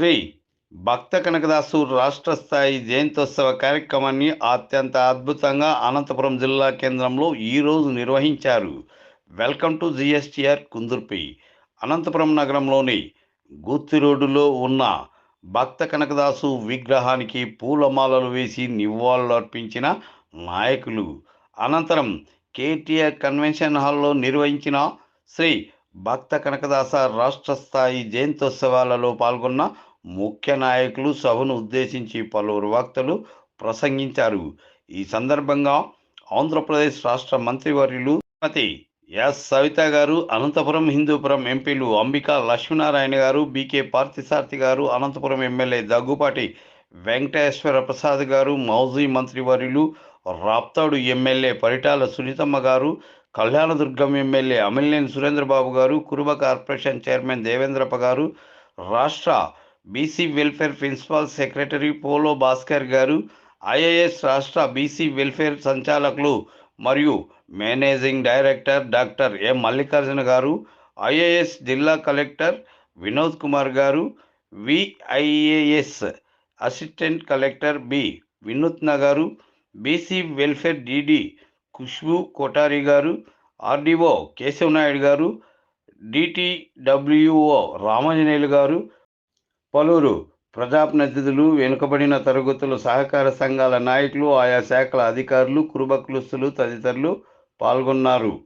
శ్రీ భక్త కనకదాసు రాష్ట్ర స్థాయి జయంత్యోత్సవ కార్యక్రమాన్ని అత్యంత అద్భుతంగా అనంతపురం జిల్లా కేంద్రంలో ఈరోజు నిర్వహించారు. Welcome to GSTR Kundurpi. Anantapuram నగరంలోని గుత్తి రోడ్డులో ఉన్న భక్త కనకదాసు విగ్రహానికి పూలమాలలు వేసి నివాళులు అర్పించిన నాయకులు. అనంతరం కేటీఆర్ కన్వెన్షన్ హాల్లో నిర్వహించిన శ్రీ భక్త కనకదాస రాష్ట్ర స్థాయి జయంత్యోత్సవాలలో పాల్గొన్న ముఖ్య నాయకులు సభను ఉద్దేశించి పలువురు వక్తలు ప్రసంగించారు. ఈ సందర్భంగా ఆంధ్రప్రదేశ్ రాష్ట్ర మంత్రివర్యులు శ్రీమతి ఎస్. సవిత గారు అనంతపురం హిందూపురం ఎంపీలు అంబికా లక్ష్మీనారాయణ గారు బీకే పార్థిసారథి గారు అనంతపురం ఎమ్మెల్యే దగ్గుపాటి వెంకటేశ్వర ప్రసాద్ గారు మౌజీ మంత్రివర్యులు రాప్తాడు ఎమ్మెల్యే పరిటాల సునీతమ్మ గారు కళ్యాణదుర్గం ఎమ్మెల్యే అమిలినేని సురేంద్రబాబు గారు కురుబ కార్పొరేషన్ చైర్మన్ దేవేంద్రప్ప గారు రాష్ట్ర BC welfare principal secretary Pola Bhaskar గారు ఐఏఎస్ రాష్ట్ర బీసీ వెల్ఫేర్ సంచాలకులు మరియు managing director doctor M Mallikarjuna గారు ఐఏఎస్ జిల్లా కలెక్టర్ వినోద్ కుమార్ గారు విఐఏఎస్ అసిస్టెంట్ కలెక్టర్ బి వినూత్న గారు BC welfare DD Khushbu Kothari గారు ఆర్డీఓ కేశవ్ నాయుడు గారు డిటిడబ్ల్యూఓ రామాంజనేయులు గారు పలువురు ప్రజాప్రతినిధులు వెనుకబడిన తరగతులు సహకార సంఘాల నాయకులు ఆయా శాఖల అధికారులు కురుబకులుస్తులు తదితరులు పాల్గొన్నారు.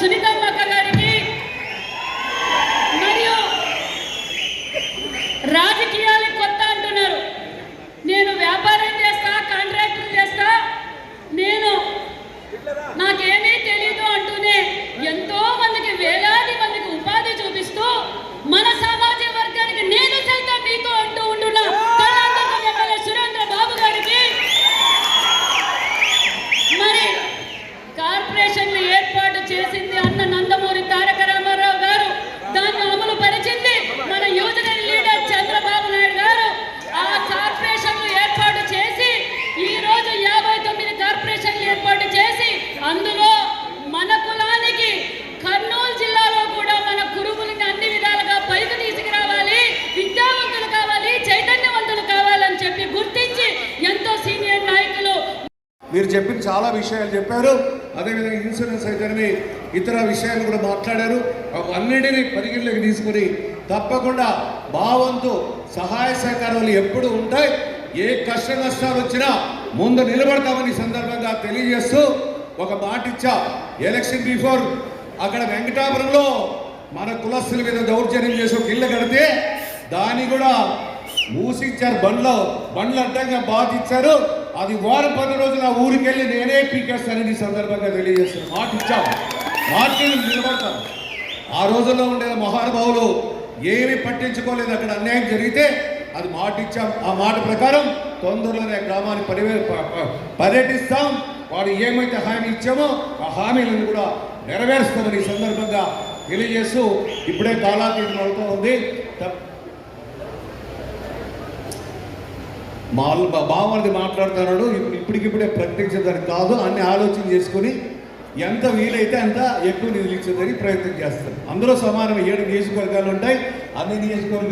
సునీతమ్మక్క గారికి మరియు రాజకీయాలు కొత్త అంటున్నారు. నేను వ్యాపారం చేస్తా కాంట్రాక్టర్ చేస్తా. నేను నాకేమీ తెలియదు అంటూనే ఎంతో మందికి వేలాది మందికి ఉపాధి చూపిస్తూ మనసా మీరు చెప్పిన చాలా విషయాలు చెప్పారు. అదేవిధంగా ఇన్సూరెన్స్ అయితేనేమి ఇతర విషయాలు కూడా మాట్లాడారు. అన్నిటినీ పరిగణలోకి తీసుకొని తప్పకుండా భావంతో సహాయ సహకారాలు ఎప్పుడు ఉంటాయి ఏ కష్ట నష్టాలు వచ్చినా ముందు నిలబడతామని సందర్భంగా తెలియజేస్తూ ఒక మాట ఇచ్చా. ఎలక్షన్ బిఫోర్ అక్కడ వెంకటాపురంలో మన కులస్తుల మీద దౌర్జన్యం చేసి ఒక ఇల్లు కడితే దాన్ని కూడా మూసిచ్చారు బండ్లో. బండ్లు అడ్డంగా బాధించారు. అది వారం పది రోజులు ఆ ఊరికి వెళ్ళి నేనే పీకేస్తానని ఈ సందర్భంగా తెలియజేస్తాను మాట ఇచ్చాం మాటలు నిలబడతాను. ఆ రోజుల్లో ఉండే మహానుభావులు ఏమీ పట్టించుకోలేదు. అక్కడ అన్యాయం జరిగితే అది మాట ఇచ్చాం. ఆ మాట ప్రకారం తొందరలోనే గ్రామాన్ని పరివే పర్యటిస్తాం. వాడు ఏమైతే హామీ ఇచ్చామో ఆ హామీలను కూడా నెరవేరుస్తామని ఈ సందర్భంగా తెలియజేస్తూ ఇప్పుడే కాలాతీతం అవుతూ ఉంది. మా బావమరిది మాట్లాడుతున్నాడు. ఇప్పుడు ఇప్పటికిప్పుడే ప్రకటించేదానికి కాదు. అన్ని ఆలోచన చేసుకొని ఎంత వీలైతే అంత ఎక్కువ నిధులు ఇచ్చేదానికి ప్రయత్నం చేస్తారు. అందులో సమానం ఏడు నియోజకవర్గాలు ఉంటాయి. అన్ని నియోజకవర్గాలు